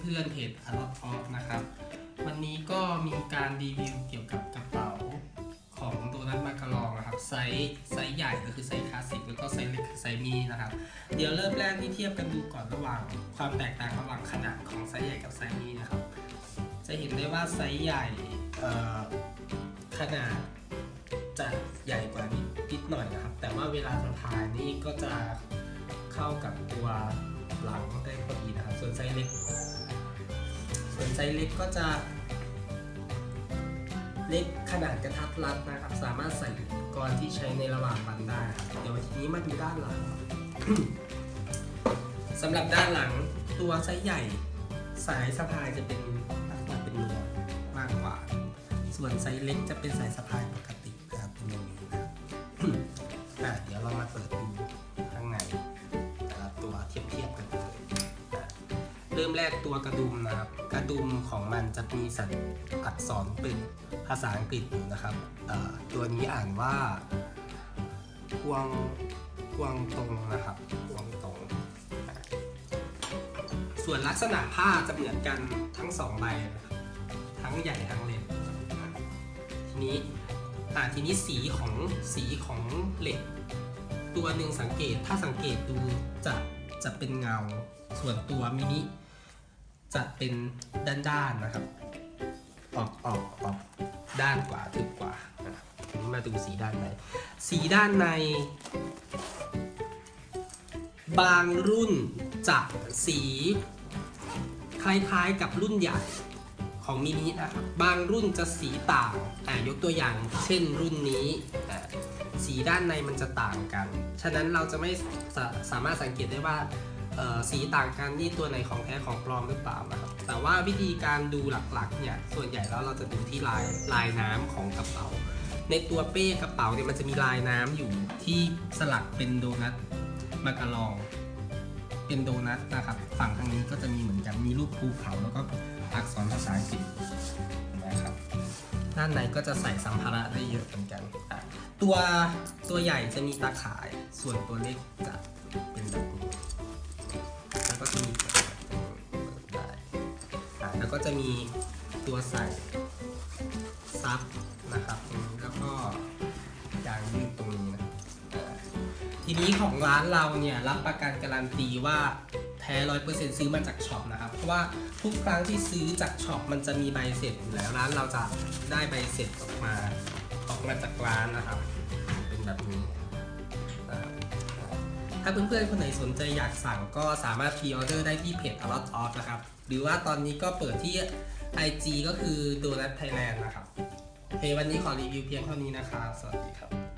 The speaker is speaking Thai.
เพื่อนๆเพจอารอทอนะครับ วันนี้ก็มีการรีวิวเกี่ยวกับกระเป๋าของโดนัทมาการองนะครับไซส์ไซส์ใหญ่ก็คือไซส์คลาสสิกแล้วก็ไซส์เล็กคือไซส์มินินะครับ เดี๋ยวเริ่มแรกที่เทียบกันดูก่อนระหว่าง ความแตกต่างระหว่างขนาดของไซส์ใหญ่กับไซส์มินินะครับ จะเห็นได้ว่าไซส์ใหญ่ขนาดจะใหญ่กว่านิดนิดหน่อยนะครับ แต่ว่าเวลาสะพายนี่ก็จะเข้ากับตัวหลังได้พอดีนะครับ ส่วนไซส์เล็ก ไซส์เล็กก็จะเล็กขนาดกระทัดรัดนะครับ สามารถใส่อุปกรณ์ที่ใช้ในระหว่างวันได้ เดี๋ยวทีนี้มาดูด้านหลังสำหรับด้านหลังตัวไซส์ใหญ่สายสะพายจะเป็นลักษณะเป็นนวมากกว่า ส่วนไซส์เล็กจะเป็นสายสะพาย ริ่มแรกตัวกระดุมนะครับ กระดุมของมันจะมีสัญอักษรเป็นภาษาอังกฤษอยู่นะครับตัวนี้อ่านว่ากวางกวางตงนะครับกวางตงส่วนลักษณะผ้าจะเหมือนกันทั้งสองใบนะครับทั้งใหญ่ทั้งเล็กทีนี้อ่าทีนี้สีของสีของเหล็ก ตัวหนึ่งสังเกตถ้าสังเกตดูจะจะเป็นเงาส่วนตัวมินิ จะเป็นด้านๆนะครับ ออกออกออกด้านกว่าถึกกว่านะครับมาดูสีด้านใน สีด้านใน บางรุ่นจะสีคล้ายๆกับรุ่นใหญ่ของมินินะครับ บางรุ่นจะสีต่างอ่ายกตัวอย่าง เช่นรุ่นนี้อ่าสีด้านในมันจะต่างกัน ฉะนั้นเราจะไม่สาสามารถสังเกตได้ว่า สีต่างกันนี่ตัวไหนของแท้ของปลอมหรือเปล่านะครับแต่ว่าวิธีการดูหลักๆเนี่ยส่วนใหญ่แล้วเราจะดูที่ลายลายน้ำของกระเป๋า ในตัวเป้กระเป๋าเนี่ยมันจะมีลายน้ำอยู่ที่สลักเป็นโดนัทมาการองเป็นโดนัทนะครับ ฝั่งทางนี้ก็จะมีเหมือนกันมีรูปภูเขาแล้วก็อักษรภาษาอังกฤษนะครับด้านในก็จะใส่สัมภาระได้เยอะเหมือนกัน ตัวตัวใหญ่จะมีตาข่ายส่วนตัวเล็กจะเป็นแบบนี้ ก็จะมีตัวใส่ซับนะครับตรงนี้แล้วก็ยางยืดตรงนี้นะทีนี้ของร้านเราเนี่ยรับประกันการันตีว่าแท้ร้อยเปอร์เซ็นต์ซื้อมาจากช็อปนะครับ เพราะว่าทุกครั้งที่ซื้อจากช็อปมันจะมีใบเสร็จอยู่แล้วร้านเราจะได้ใบเสร็จออกมาออกมาจากร้านนะครับ เป็นแบบนี้ ถ้าเพื่อนๆคนไหนสนใจอยากสั่งก็สามารถพรีออเดอร์ได้ที่เพจ a lot of นะครับ หรือว่าตอนนี้ก็เปิดที่ IG ก็คือ Donut Thailand นะครับโอเควันนี้ขอรีวิวเพียงเท่านี้นะครับ สวัสดีครับ